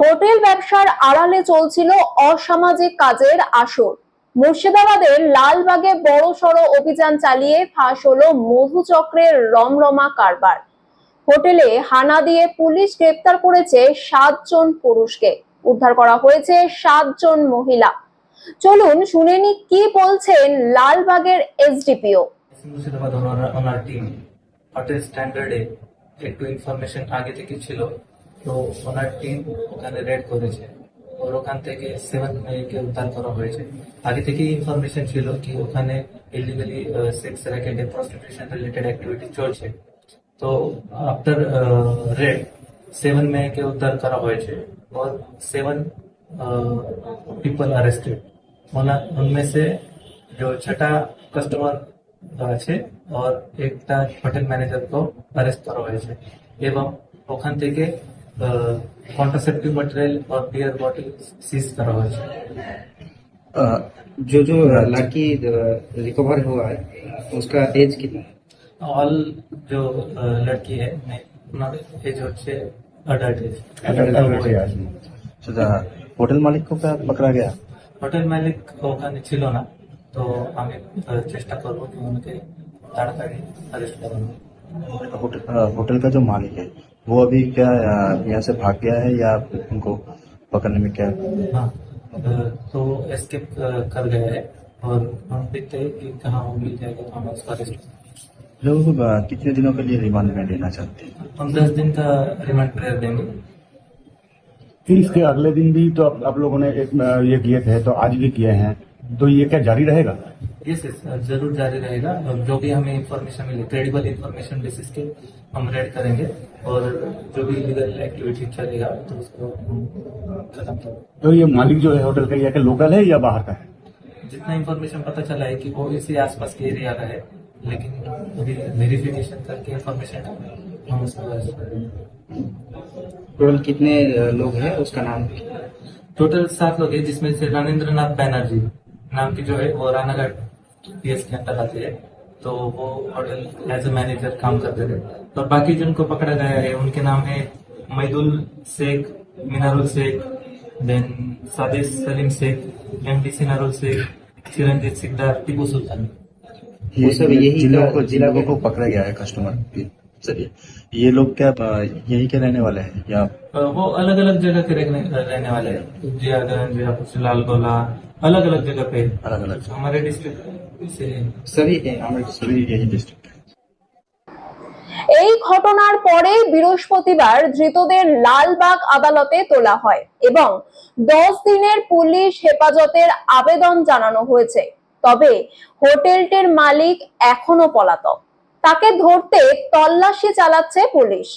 Hotel ব্যবসার আড়ালে চলছিল অসামাজিক কাজের আসর। মুর্শিদাবাদের লালবাগে বড় সড় অভিযান চালিয়ে ফাঁস হলো মধুচক্রের রমরমা কারবার। হোটেলে হানা দিয়ে পুলিশ গ্রেপ্তার করেছে সাতজন পুরুষকে। উদ্ধার করা হয়েছে সাতজন মহিলা। চলুন শুনেনি কি বলছেন লালবাগের এসডিপিও। মুর্শিদাবাদ টিম হোটেল স্ট্যান্ডার্ডে একটু ইনফরমেশন আগে থেকে ছিল। তো ওনার টিম ওখানে রেড করেছে ওর ওখান থেকে সেভেন মেয়েকে উদ্ধার করা হয়েছে আগে থেকেই ইনফরমেশন ছিল কি ওখানে illegally sex র্যাকেটে prostitution related activity চলছে তো আফটার रेड सेवन में के उद्धार करा হয়েছে और सेवन पीपल अरेस्टेड उनमें से जो छठा कस्टमर আছে और একটা হোটেল ম্যানেজারকেও অ্যারেস্ট করা হয়েছে এবং ওখান থেকে কন্ট্রাসেপ্টিভ ম্যাটেরিয়াল और বিয়ার বটল সিজ করা হয়েছে अ, जो जो लड़की रिकवर हुआ है उसका एज कितना है অল जो अ, लड़की है ওনার এজ হচ্ছে অ্যাডাল্ট এজ আচ্ছা হোটেল মালিক को क्या पकड़ा गया হোটেল মালিক ওখানে ছিল না তো আমি আহ, চেষ্টা করবো কি ওনাকে তাড়াতাড়ি অ্যারেস্ট করানো होटल अ, होटल का जो मालिक है वो अभी क्या यहाँ से भाग गया है या उनको पकड़ने में क्या? हाँ तो एस्केप कर गया है और हम देखते हैं कि कहाँ वो मिल जाएगा तो हम उसको अरेस्ट लोगों को कितने दिनों के लिए रिमांड में लेना चाहते हैं? हम दस दिन का रिमांड पीरियड देंगे। फिर इसके अगले दिन भी तो आप, आप लोगों ने एक, ये किए थे तो आज भी किए हैं। तो ये क्या जारी रहेगा? यस यस ज़रूर जारी रहेगा। और जो भी हमें इंफॉर्मेशन मिले क्रेडिबल इंफॉर्मेशन बेसिस के हम रेड करेंगे। और जो भी लीगल एक्टिविटी चलेगा तो उसको खत्म करेंगे। तो ये मालिक जो है होटल का ये लोकल है या बाहर का है? जितना इन्फॉर्मेशन पता चला है कि वो इसी आसपास के एरिया का है लेकिन अभी वेरिफिकेशन करके इंफॉर्मेशन हम उसको टोटल कितने लोग हैं उसका नाम? टोटल सात लोग हैं जिसमें से राजेंद्र नाथ बैनर्जी नाम की जो है वो पीएस के अंदर आते हैं। तो वो होटल एज ए मैनेजर काम करते थे। और बाकी जिनको पकड़ा गया है उनके नाम है Maidul Sheikh Minarul Sheikh then Sadis Salim Sheikh M D Sinarul Sheikh Chiranjit Sikdar Tipu Sultan. ये सब यही जिन लोगों को जिन जिला लोगों को पकड़ा गया है कस्टमर के जरिए ये लोग क्या अ, यहीं के रहने वाले हैं या वो अलग अलग जगह के रहने रहने वाले हैं जियागंज या कुछ लालगोला अलग अलग जगह पे अलग अलग हमारे डिस्ट्रिक्ट से सभी हैं हमारे सभी यही डिस्ट्रिक्ट এই ঘটনার পরে বৃহস্পতিবার ধৃতদের লালবাগ আদালতে তোলা হয় এবং দশ দিনের পুলিশ হেফাজতের আবেদন জানানো হয়েছে তবে হোটেলটির মালিক এখনো পলাতক তাকে ধরতে তল্লাশি চালাচ্ছে পুলিশ।